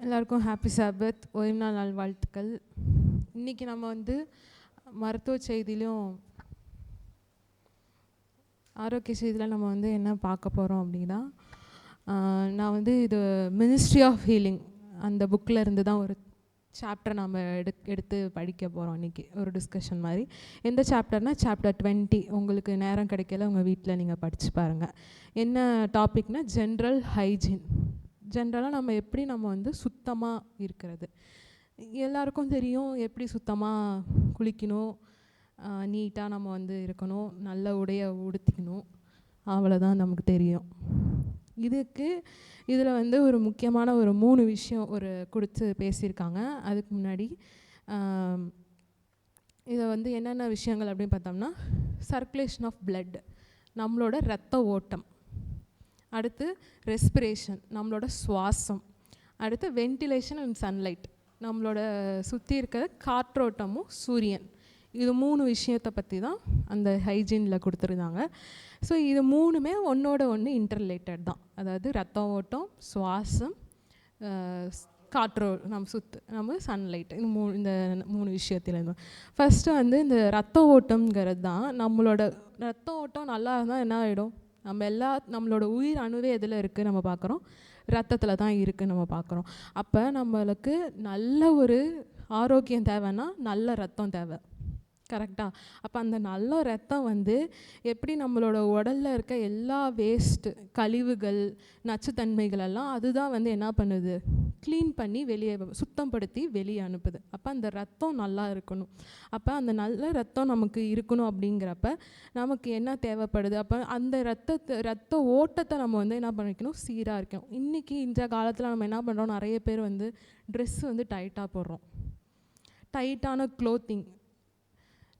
எல்லாருக்கும் ஹாப்பி சாபத் ஓய்வு நாள் நாள் வாழ்த்துக்கள் இன்றைக்கி நம்ம வந்து மருத்துவ செய்தியிலும் ஆரோக்கிய செய்தியில் நம்ம வந்து என்ன பார்க்க போகிறோம் அப்படின்னா நான் வந்து இது மினிஸ்ட்ரி ஆஃப் ஹீலிங் அந்த புக்கில் இருந்து தான் ஒரு சாப்டர் நம்ம எடு எடுத்து படிக்க போகிறோம் இன்றைக்கி ஒரு டிஸ்கஷன் மாதிரி. எந்த சாப்டர்னா சாப்டர் டுவெண்ட்டி உங்களுக்கு நேரம் கிடைக்கல உங்கள் வீட்டில் நீங்கள் படித்து பாருங்கள் என்ன டாபிக்னால் ஜென்ரல் ஹைஜீன் ஜென்ரலாக நம்ம எப்படி நம்ம வந்து சுத்தமாக இருக்கிறது? எல்லாருக்கும் தெரியும் எப்படி சுத்தமாக குளிக்கணும் நீட்டாக நம்ம வந்து இருக்கணும் நல்ல உடையை உடுத்திக்கணும். அவ்வளோதான் நமக்கு தெரியும். இதுக்கு இதில் வந்து ஒரு முக்கியமான ஒரு மூணு விஷயம் ஒரு கொடுத்து பேசியிருக்காங்க. அதுக்கு முன்னாடி இதை வந்து என்னென்ன விஷயங்கள் அப்படின்னு பார்த்தோம்னா சர்க்குலேஷன் ஆஃப் பிளட் நம்மளோட ரத்த ஓட்டம். அடுத்து ரெஸ்பிரேஷன் நம்மளோட சுவாசம். அடுத்து வென்டிலேஷன் அண்ட் சன்லைட் நம்மளோட சுற்றி இருக்கிற காற்றோட்டமும் சூரியன். இது மூணு விஷயத்தை பற்றி தான் அந்த ஹைஜீனில் கொடுத்துருந்தாங்க. ஸோ இது மூணுமே ஒன்றோட ஒன்று இன்டர்லேட்டட் தான். அதாவது ரத்த ஓட்டம் சுவாசம் காற்றோ நம்ம சுத்து நம்ம சன்லைட் இந்த மூணு இந்த மூணு விஷயத்துலேருந்து. ஃபஸ்ட்டு வந்து இந்த ரத்த ஓட்டம்ங்கிறது தான் நம்மளோட ரத்த ஓட்டம் நல்லா இருந்தால் என்ன ஆகிடும் நம்ம எல்லா நம்மளோட உயிர் அணுவே எதில் இருக்குது நம்ம பார்க்குறோம்? ரத்தத்தில் தான் இருக்குது நம்ம பார்க்குறோம். அப்போ நம்மளுக்கு நல்ல ஒரு ஆரோக்கியம் தேவைன்னா நல்ல ரத்தம் தேவை. கரெக்டாக அப்போ அந்த நல்ல ரத்தம் வந்து எப்படி நம்மளோட உடலில் இருக்க எல்லா வேஸ்ட்டு கழிவுகள் நச்சுத்தன்மைகள் எல்லாம் அதுதான் வந்து என்ன பண்ணுது? க்ளீன் பண்ணி வெளியே சுத்தப்படுத்தி வெளியே அனுப்புது. அப்போ அந்த ரத்தம் நல்லா இருக்கணும். அப்போ அந்த நல்ல ரத்தம் நமக்கு இருக்கணும் அப்படிங்கிறப்ப நமக்கு என்ன தேவைப்படுது? அப்போ அந்த ரத்தத்தை ரத்த ஓட்டத்தை நம்ம வந்து என்ன பண்ணிக்கணும்? சீராக இருக்கணும். இன்றைக்கி இந்த காலத்தில் நம்ம என்ன பண்ணுறோம் நிறைய பேர் வந்து ட்ரெஸ் வந்து டைட்டாக போடுறோம். டைட்டான க்ளோத்திங்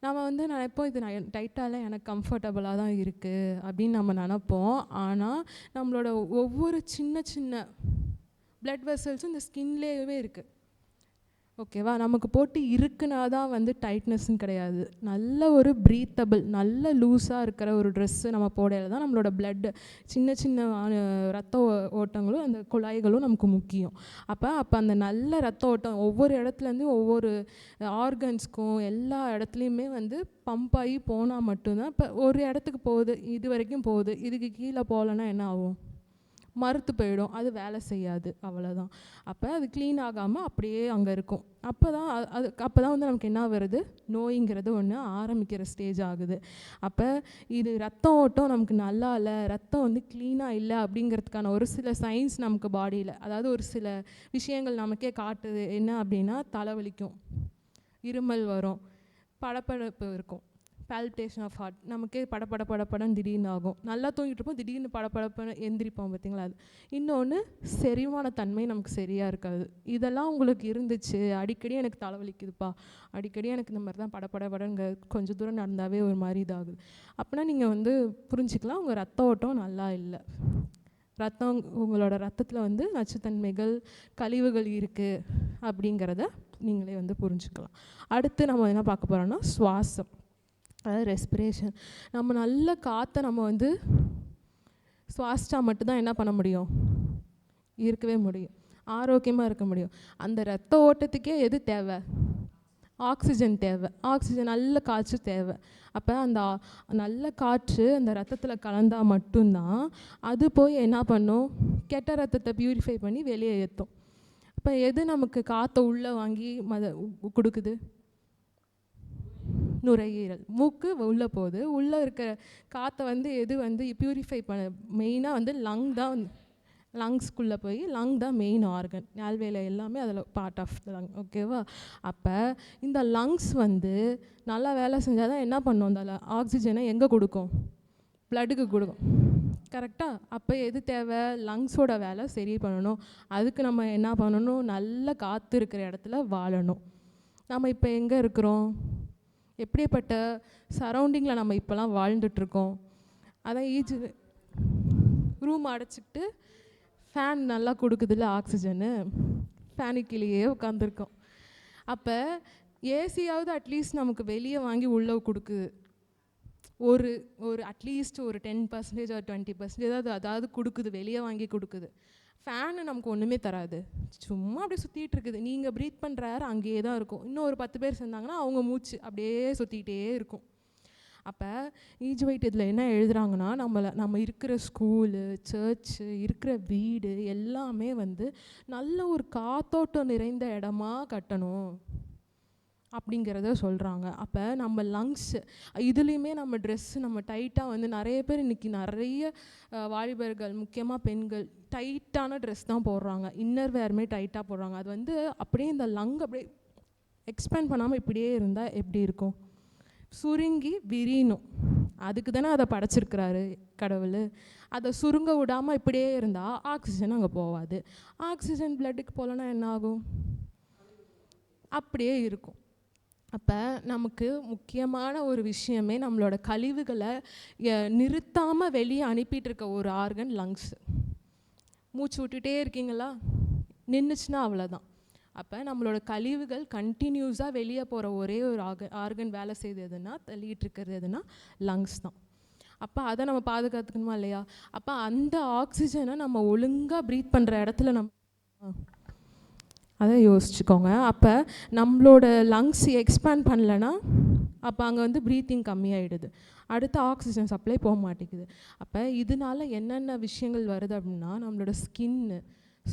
நம்ம வந்து நினைப்போம் இது நான் டைட்டால் எனக்கு கம்ஃபர்டபுளாக தான் இருக்குது அப்படின்னு நம்ம நினப்போம். ஆனால் நம்மளோட ஒவ்வொரு சின்ன சின்ன ப்ளட் வெசல்ஸும் இந்த ஸ்கின்லேயே இருக்குது ஓகேவா நமக்கு போட்டு இருக்குனா தான் வந்து டைட்னஸ்ன்னு கிடையாது. நல்ல ஒரு ப்ரீத்தபிள் நல்ல லூஸாக இருக்கிற ஒரு ட்ரெஸ்ஸு நம்ம போடையில தான் நம்மளோட பிளட்டு சின்ன சின்ன ரத்த ஓ- ஓட்டங்களும் அந்த குழாய்களும் நமக்கு முக்கியம். அப்போ அப்போ அந்த நல்ல ரத்த ஓட்டம் ஒவ்வொரு இடத்துலேருந்தும் ஒவ்வொரு ஆர்கன்ஸ்க்கும் எல்லா இடத்துலையுமே வந்து பம்ப் ஆகி போனால் மட்டும்தான் இப்போ ஒரு இடத்துக்கு போகுது இது வரைக்கும் போகுது இதுக்கு கீழே போகலன்னா என்ன ஆகும்? மறுத்து போயிடும். அது வேலை செய்யாது. அவ்வளோதான் அப்போ அது க்ளீன் ஆகாமல் அப்படியே அங்கே இருக்கும். அப்போ தான் அது அப்போ தான் வந்து நமக்கு என்ன வருது? நோய்ங்கிறது ஒன்று ஆரம்பிக்கிற ஸ்டேஜ் ஆகுது. அப்போ இது ரத்தம் ஓட்டம் நமக்கு நல்லா இல்லை ரத்தம் வந்து க்ளீனாக இல்லை அப்படிங்கிறதுக்கான ஒரு சில சைன்ஸ் நமக்கு பாடியில் அதாவது ஒரு சில விஷயங்கள் நமக்கே காட்டுது. என்ன அப்படின்னா தலைவலிக்கும். இருமல் வரும். படப்படப்பு இருக்கும். பால்பிட்டேஷன் ஆஃப் ஹார்ட் நமக்கே படப்பட படப்படம் திடீர்னு ஆகும். நல்லா தூங்கிட்டு இருப்போம் திடீர்னு படப்படப்பட எந்திரிப்போம் பார்த்தீங்களா? அது இன்னொன்று செரிமான தன்மை நமக்கு சரியாக இருக்காது. இதெல்லாம் உங்களுக்கு இருந்துச்சு அடிக்கடி எனக்கு தலைவலிக்குதுப்பா. அடிக்கடி எனக்கு இந்த மாதிரி தான் படபடபடங்க கொஞ்சம் தூரம் நடந்தாவே ஒரு மாதிரி இதாகுது. அப்படின்னா நீங்கள் வந்து புரிஞ்சுக்கலாம் உங்கள் ரத்த ஓட்டம் நல்லா இல்லை. ரத்தம் உங்களோட ரத்தத்தில் வந்து நச்சுத்தன்மைகள் கழிவுகள் இருக்குது அப்படிங்கிறத நீங்களே வந்து புரிஞ்சுக்கலாம். அடுத்து நம்ம என்ன பார்க்க போகிறோம்னா சுவாசம். அதாவது ரெஸ்பிரேஷன் நம்ம நல்ல காற்றை நம்ம வந்து சுவாசிச்சா மட்டும்தான் என்ன பண்ண முடியும்? இருக்கவே முடியும். ஆரோக்கியமாக இருக்க முடியும். அந்த ரத்த ஓட்டத்துக்கே எது தேவை? ஆக்சிஜன் தேவை. ஆக்சிஜன் நல்ல காற்று தேவை. அப்போ அந்த நல்ல காற்று அந்த ரத்தத்தில் கலந்தால் மட்டும்தான் அது போய் என்ன பண்ணும்? கெட்ட ரத்தத்தை ப்யூரிஃபை பண்ணி வெளியே ஏற்றும் அப்போ எது நமக்கு காற்றை உள்ளே வாங்கி மத கொடுக்குது? நுரையீரல். மூக்கு உள்ளே போகுது. உள்ளே இருக்கிற காற்றை வந்து எது வந்து ப்யூரிஃபை பண்ண மெயினாக வந்து லங் தான் வந்து லங்ஸ்க்குள்ளே போய் லங் தான் மெயின் ஆர்கன் நால்வேல எல்லாமே அதில் பார்ட் ஆஃப் த லங் ஓகேவா அப்போ இந்த லங்ஸ் வந்து நல்லா வேலை செஞ்சால் தான் என்ன பண்ணும்? அந்த ஆக்சிஜனை எங்கே கொடுக்கும்? பிளட்டுக்கு கொடுக்கும். கரெக்டாக அப்போ எது தேவை? லங்ஸோட வேலை சரி பண்ணணும். அதுக்கு நம்ம என்ன பண்ணணும்? நல்ல காற்று இருக்கிற இடத்துல வாழணும். நம்ம இப்போ எங்கே இருக்கிறோம்? எப்படிப்பட்ட சரௌண்டிங்கில் நம்ம இப்போலாம் வாழ்ந்துட்டுருக்கோம். அதான் ஈஜு ரூம் அடைச்சிக்கிட்டு ஃபேன் நல்லா கொடுக்குதுல்ல ஆக்சிஜனு ஃபேனுக்கிலேயே உட்காந்துருக்கோம் அப்போ ஏசியாவது அட்லீஸ்ட் நமக்கு வெளியே வாங்கி உள்ளே கொடுக்குது ஒரு ஒரு அட்லீஸ்ட் ஒரு டென் பர்சன்டேஜ் ஒரு டுவெண்ட்டி பர்சன்டேஜ் அது அதாவது கொடுக்குது வெளியே வாங்கி கொடுக்குது. ஃபேனு நமக்கு ஒன்றுமே தராது. சும்மா அப்படியே சுற்றிட்டு இருக்குது. நீங்கள் ப்ரீத் பண்ணுற ஏர் அங்கேயே தான் இருக்கும். இன்னும் ஒரு பத்து பேர் சேர்ந்தாங்கன்னா அவங்க மூச்சு அப்படியே சுற்றிக்கிட்டே இருக்கும். அப்போ ஈஜ்வைட் இதில் என்ன எழுதுறாங்கன்னா நம்மளை நம்ம இருக்கிற ஸ்கூலு சர்ச்சு இருக்கிற வீடு எல்லாமே வந்து நல்ல ஒரு காத்தோட்டம் நிறைந்த இடமா கட்டணும். அப்படிங்கிறத சொல்கிறாங்க அப்போ நம்ம லங்ஸு இதுலேயுமே நம்ம ட்ரெஸ்ஸு நம்ம டைட்டாக வந்து நிறைய பேர் இன்றைக்கி நிறைய வாலிபர்கள் முக்கியமாக பெண்கள் டைட்டான ட்ரெஸ் தான் போடுறாங்க. இன்னர் வேர்மே டைட்டாக போடுறாங்க. அது வந்து அப்படியே இந்த லங் அப்படியே எக்ஸ்பேண்ட் பண்ணாமல் இப்படியே இருந்தால் எப்படி இருக்கும்? சுருங்கி விரியணும். அதுக்கு தானே அதை படைச்சிருக்கிறாரு கடவுள். அதை சுருங்க விடாமல் இப்படியே இருந்தால் ஆக்சிஜன் அங்கே போகாது ஆக்சிஜன் பிளட்டுக்கு போகலன்னா என்ன ஆகும்? அப்படியே இருக்கும். அப்போ நமக்கு முக்கியமான ஒரு விஷயமே நம்மளோட கழிவுகளை நிறுத்தாமல் வெளியே அனுப்பிட்டு இருக்க ஒரு ஆர்கன் லங்ஸ் மூச்சு விட்டுட்டே இருக்கீங்களா? நின்றுச்சுன்னா அவ்வளோதான் அப்போ நம்மளோட கழிவுகள் கண்டினியூஸாக வெளியே போகிற ஒரே ஒரு ஆர்கன் ஆர்கன் வேலை செய்து எதுனா தள்ளிட்டு இருக்கிறது எதுனா லங்ஸ் தான். அப்போ அதை நம்ம பாதுகாத்துக்கணுமா இல்லையா? அப்போ அந்த ஆக்சிஜனை நம்ம ஒழுங்காக ப்ரீத் பண்ணுற இடத்துல நம்ம அதை யோசிச்சுக்கோங்க. அப்போ நம்மளோட லங்ஸ் எக்ஸ்பேண்ட் பண்ணலன்னா அப்போ அங்கே வந்து ப்ரீத்திங் கம்மியாயிடுது. அடுத்து ஆக்சிஜன் சப்ளை போக மாட்டேங்குது. அப்போ இதனால என்னென்ன விஷயங்கள் வருது அப்படின்னா நம்மளோட ஸ்கின்னு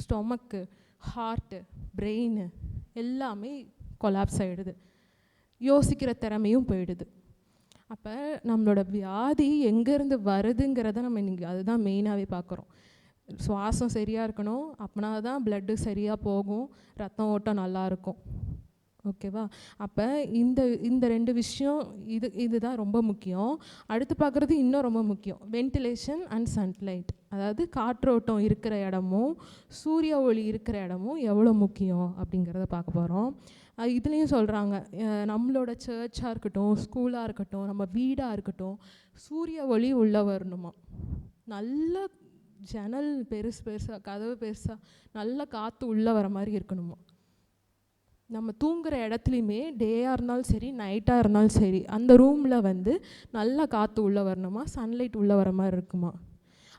ஸ்டொமக்கு ஹார்ட்டு பிரெயின் எல்லாமே கொலாப்ஸ் ஆகிடுது யோசிக்கிற திறமையும் போயிடுது. அப்போ நம்மளோட வியாதி எங்கேருந்து வருதுங்கிறத நம்ம இன்னைக்கு அதுதான் மெயினாகவே பார்க்குறோம். சுவாசம் சரியாக இருக்கணும் அப்படின்னா தான் பிளட்டு சரியாக போகும் ரத்தம் ஓட்டம் நல்லா இருக்கும். ஓகேவா அப்போ இந்த இந்த ரெண்டு விஷயம் இது இதுதான் ரொம்ப முக்கியம். அடுத்து பார்க்குறது இன்னும் ரொம்ப முக்கியம். வென்டிலேஷன் அண்ட் சன்லைட் அதாவது காற்றோட்டம் இருக்கிற இடமும் சூரிய ஒளி இருக்கிற இடமும் எவ்வளோ முக்கியம் அப்படிங்கிறத பார்க்க போகிறோம் இதுலேயும் சொல்கிறாங்க நம்மளோட சர்ச்சாக இருக்கட்டும் ஸ்கூலாக இருக்கட்டும் நம்ம வீடாக இருக்கட்டும் சூரிய ஒளி உள்ளே வரணுமா? நல்ல ஜன்னல் பெருசு பெருசாக கதவு பெருசாக நல்ல காற்று உள்ளே வர மாதிரி இருக்கணுமா? நம்ம தூங்குகிற இடத்துலையுமே டேயாக இருந்தாலும் சரி நைட்டாக இருந்தாலும் சரி அந்த ரூமில் வந்து நல்ல காற்று உள்ளே வரணுமா? சன்லைட் உள்ளே வர மாதிரி இருக்குமா?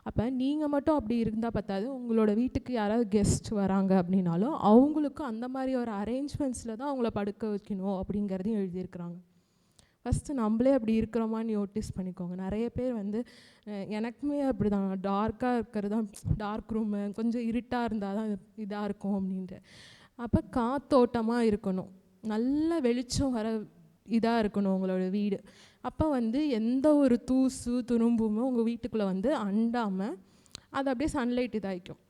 அப்போ நீங்கள் மட்டும் அப்படி இருந்தால் பத்தாது. உங்களோட வீட்டுக்கு யாராவது கெஸ்ட் வராங்க அப்படின்னாலும் அவங்களுக்கும் அந்த மாதிரி ஒரு அரேஞ்ச்மெண்ட்ஸில் தான் அவங்கள படுக்க வைக்கணும் அப்படிங்கிறதையும் எழுதியிருக்கிறாங்க. ஃபஸ்ட்டு நம்மளே அப்படி இருக்கிறோமான்னு நோட்டீஸ் பண்ணிக்கோங்க. நிறைய பேர் வந்து எனக்குமே அப்படி தான் டார்க்காக இருக்கிறது தான் டார்க் ரூமு கொஞ்சம் இருட்டாக இருந்தால் தான் இதாக இருக்கும் அப்படின்ட்டு. அப்போ காத்தோட்டமாக இருக்கணும். நல்ல வெளிச்சம் வர இதாக இருக்கணும் உங்களோட வீடு. அப்போ வந்து எந்த ஒரு தூசு துரும்புமே உங்கள் வீட்டுக்குள்ளே வந்து அண்டாமல் அது அப்படியே சன்லைட் இதாகிக்கும்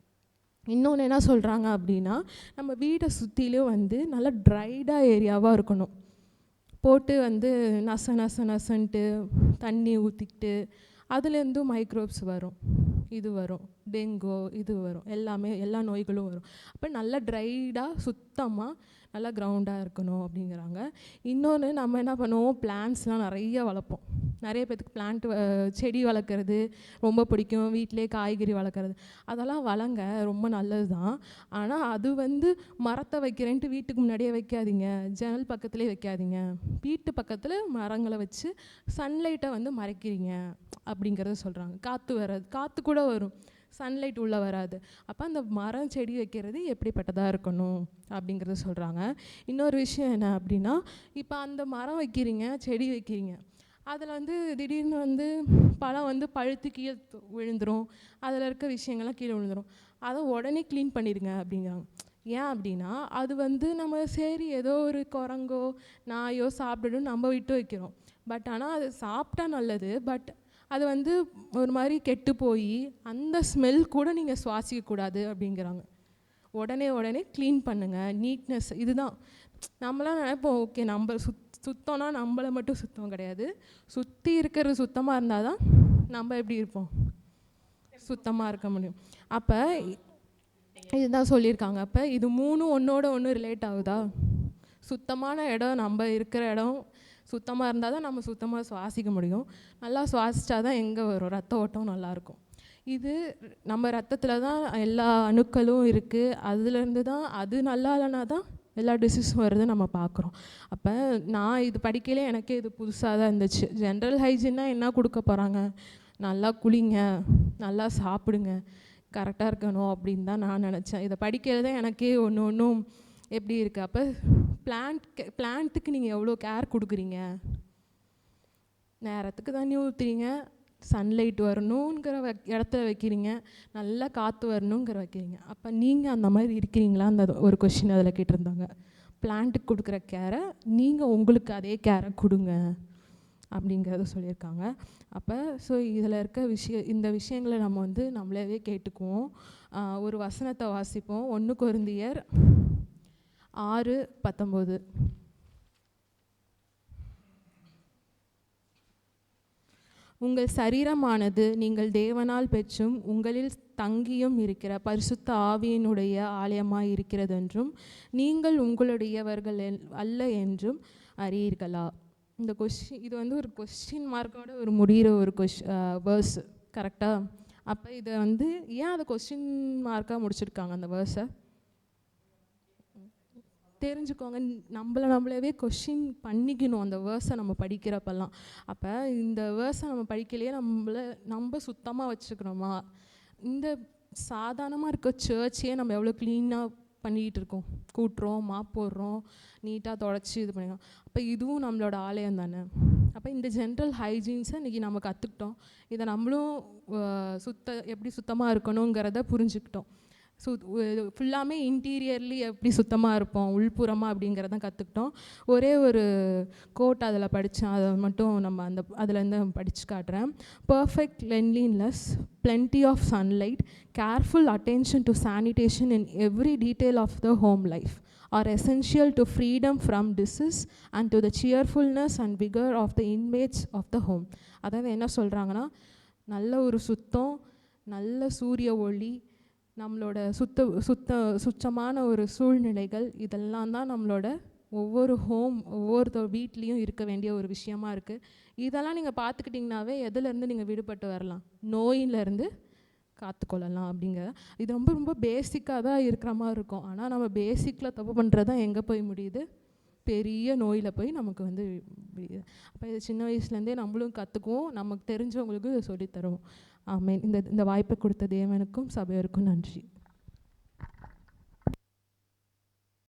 இன்னொன்று என்ன சொல்கிறாங்க அப்படின்னா நம்ம வீடை சுற்றிலும் வந்து நல்லா ட்ரைடாக ஏரியாவாக இருக்கணும். போட்டு வந்து நச நச நசன்ட்டு தண்ணி ஊற்றிக்கிட்டு அதுலேருந்தும் மைக்ரோப்ஸ் வரும். இது வரும். டெங்கு இது வரும். எல்லாமே எல்லா நோய்களும் வரும். அப்போ நல்லா ட்ரைடாக சுத்தமாக நல்லா கிரவுண்டாக இருக்கணும் அப்படிங்கிறாங்க. இன்னொன்று நம்ம என்ன பண்ணுவோம்? பிளான்ட்ஸ்லாம் நிறைய வளர்ப்போம். நிறைய பேத்துக்கு பிளான்ட் செடி வளர்க்குறது ரொம்ப பிடிக்கும். வீட்டிலே காய்கறி வளர்க்குறது. அதெல்லாம் வளங்க ரொம்ப நல்லது தான் ஆனால் அது வந்து மரத்தை வைக்கிறேன்ட்டு வீட்டுக்கு முன்னாடியே வைக்காதீங்க. ஜன்னல் பக்கத்துலேயே வைக்காதீங்க. வீட்டு பக்கத்தில் மரங்களை வச்சு சன்லைட்டை வந்து மறைக்கிறீங்க அப்படிங்கிறத சொல்கிறாங்க காற்று வராது காற்று கூட வரும். சன்லைட் உள்ளே வராது. அப்போ அந்த மரம் செடி வைக்கிறது எப்படிப்பட்டதாக இருக்கணும் அப்படிங்கிறத சொல்கிறாங்க இன்னொரு விஷயம் என்ன அப்படின்னா இப்போ அந்த மரம் வைக்கிறீங்க செடி வைக்கிறீங்க. அதில் வந்து திடீர்னு வந்து பழம் வந்து பழுத்து கீழே விழுந்துடும் அதில் இருக்க விஷயங்கள்லாம் கீழே விழுந்துடும் அதை உடனே க்ளீன் பண்ணிடுங்க அப்படிங்கிறாங்க. ஏன் அப்படின்னா அது வந்து நம்ம சரி ஏதோ ஒரு குரங்கோ நாயோ சாப்பிடணும் நம்ம விட்டு வைக்கிறோம். பட் ஆனால் அது சாப்பிட்டா நல்லது. பட் அது வந்து ஒரு மாதிரி கெட்டு போய் அந்த ஸ்மெல் கூட நீங்கள் சுவாசிக்கக்கூடாது அப்படிங்கிறாங்க. உடனே உடனே க்ளீன் பண்ணுங்கள் நீட்னஸ் இதுதான். நம்மளாம் நினைப்போம் ஓகே நம்ம சுத் சுத்தம்னா நம்மளை மட்டும் சுத்தம் கிடையாது. சுற்றி இருக்கிறது சுத்தமாக இருந்தால் தான் நம்ம எப்படி இருப்போம்? சுத்தமாக இருக்க முடியும். அப்போ இதுதான் சொல்லியிருக்காங்க. அப்போ இது மூணும் ஒன்றோட ஒன்று ரிலேட் ஆகுதா? சுத்தமான இடம் நம்ம இருக்கிற இடம் சுத்தமாக இருந்தால் தான் நம்ம சுத்தமாக சுவாசிக்க முடியும். நல்லா சுவாசித்தா தான் எங்கே வரும்? ரத்த ஓட்டம் நல்லாயிருக்கும் இது நம்ம ரத்தத்தில் தான் எல்லா அணுக்களும் இருக்குது அதுலேருந்து தான் அது நல்லா இல்லைனா தான் எல்லா டிசீஸும் வருது நம்ம பார்க்குறோம் அப்போ நான் இது படிக்கையிலே எனக்கே இது புதுசாக தான் இருந்துச்சு. ஜென்ரல் ஹைஜீன்னா என்ன கொடுக்க போகிறாங்க நல்லா குளிங்க நல்லா சாப்பிடுங்க கரெக்டாக இருக்கணும் அப்படின்னு தான் நான் நினச்சேன். இதை படிக்கிறது எனக்கே ஒன்று ஒன்றும் எப்படி இருக்குது அப்போ பிளான்ட் பிளான்ட்டுக்கு நீங்கள் எவ்வளோ கேர் கொடுக்குறீங்க? நேரத்துக்கு தண்ணி ஊற்றுறீங்க சன்லைட் வரணுங்கிற வ இடத்துல வைக்கிறீங்க நல்லா காற்று வரணுங்கிற வைக்கிறீங்க. அப்போ நீங்கள் அந்த மாதிரி இருக்கிறீங்களா? அந்த ஒரு கொஷின் அதில் கேட்டிருந்தாங்க. பிளான்ட்டுக்கு கொடுக்குற கேரை நீங்கள் உங்களுக்கு அதே கேரை கொடுங்க அப்படிங்கிறத சொல்லியிருக்காங்க. அப்போ ஸோ இதில் இருக்க விஷய இந்த விஷயங்களை நம்ம வந்து நம்மளாவே கேட்டுக்குவோம். ஒரு வசனத்தை வாசிப்போம். ஒன்று குருந்தியர் ஆறு பத்தொம்போது. உங்கள் சரீரமானது நீங்கள் தேவனால் பெற்றும் உங்களில் தங்கியும் இருக்கிற பரிசுத்த ஆவியினுடைய ஆலயமாய் இருக்கிறதென்றும் நீங்கள் உங்களுடையவர்கள் என்- அல்ல என்றும் அறியீர்களா? இந்த கொஸ்டின் இது வந்து ஒரு கொஸ்டின் மார்க்கோட ஒரு முடிகிற ஒரு கொஷ் வேர்ஸ் கரெக்டாக அப்போ இதை வந்து ஏன் அதை கொஸ்டின் மார்க்காக முடிச்சிருக்காங்க அந்த வேர்ஸை தெரிஞ்சுக்கோங்க நம்மளை நம்மளவே கொஷின் பண்ணிக்கணும் அந்த வேர்ஸை நம்ம படிக்கிறப்பெல்லாம். அப்போ இந்த வேர்ஸை நம்ம படிக்கலையே நம்மள நம்ம சுத்தமாக வச்சுக்கிறோமா? இந்த சாதாரணமாக இருக்க சர்ச்சையே நம்ம எவ்வளோ க்ளீனாக பண்ணிக்கிட்டு இருக்கோம்? கூட்டுறோம் மாப் போடுறோம் நீட்டாக தொடச்சி இது பண்ணிக்கிறோம். அப்போ இதுவும் நம்மளோட ஆலயம் தானே? அப்போ இந்த ஜென்ரல் ஹைஜீன்ஸை இன்றைக்கி நம்ம கற்றுக்கிட்டோம் இதை நம்மளும் சுத்த எப்படி சுத்தமாக இருக்கணுங்கிறத புரிஞ்சுக்கிட்டோம். சு ஃபுல்லாமே இன்டீரியர்லி எப்படி சுத்தமாக இருப்போம் உள்புறமாக அப்படிங்கிறத கற்றுக்கிட்டோம் ஒரே ஒரு கோட் அதில் படித்தேன் அதை மட்டும் நம்ம அந்த அதுலேருந்து படித்து காட்டுறேன். Perfect cleanliness plenty of sunlight careful attention to sanitation in every detail of the home life are essential to freedom from disease and to the cheerfulness and vigour of the inmates of the home அதாவது என்ன சொல்கிறாங்கன்னா நல்ல ஒரு சுத்தம் நல்ல சூரிய ஒளி நம்மளோட சுத்த சுத்த சுத்தமான ஒரு சூழ்நிலைகள் இதெல்லாம் தான் நம்மளோட ஒவ்வொரு ஹோம் ஒவ்வொருத்தர் வீட்லேயும் இருக்க வேண்டிய ஒரு விஷயமா இருக்குது இதெல்லாம் நீங்கள் பார்த்துக்கிட்டிங்கனாவே எதுலேருந்து நீங்கள் விடுபட்டு வரலாம்? நோயிலேருந்து காத்துக்கொள்ளலாம் அப்படிங்கிறத. இது ரொம்ப ரொம்ப பேசிக்காக தான் இருக்கிற மாதிரி இருக்கும். ஆனால் நம்ம பேசிக்கில் தப்பு பண்ணுறது தான் எங்கே போய் முடியுது? பெரிய நோயில் போய் நமக்கு வந்து அப்போ இது சின்ன வயசுலேருந்தே நம்மளும் கற்றுக்குவோம் நமக்கு தெரிஞ்சவங்களுக்கும் இதை சொல்லித் தருவோம். இந்த இந்த வாய்ப்பை கொடுத்த தேவனுக்கும் சபையருக்கும் நன்றி.